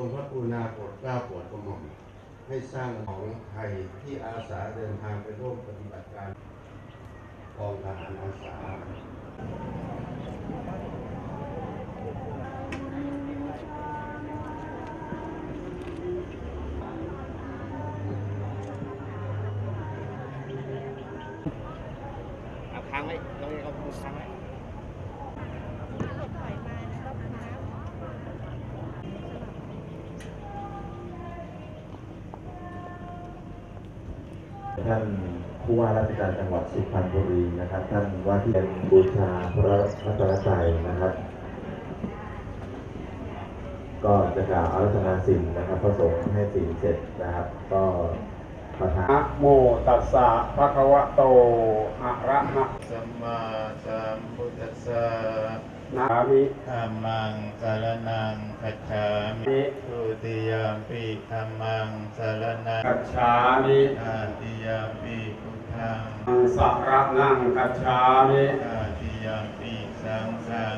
ทรงพระปูนาโปรดเกล้าโปรดกระหม่อมให้สร้างของไทยที่อาสาเดินทางไปร่วมปฏิบัติการกองทหารอาสาเอาค้างไว้น้องเอกเอาค้างไว้ ท่านผู้ว่าราชการจังหวัดสุพรรณบุรีนะครับ ท่านว่าที่เป็นบูชาพระรัตนตรัยนะครับ ก็จะกล่าวอารัธนาสิ่งนะครับพระสงฆ์ให้สิ่งเสร็จนะครับ ก็ประทานนะโมตัสสะภะคะวะโตอะระหะสัมมาสัมพุทธัสสะ นามิธัมมังสารนังคัจฉามิทุติยมปิธัมมังสารนังกัจฉามิอาติยมปิพุทธังสัรนังกัจฉามิอาติยมปิสังฆัง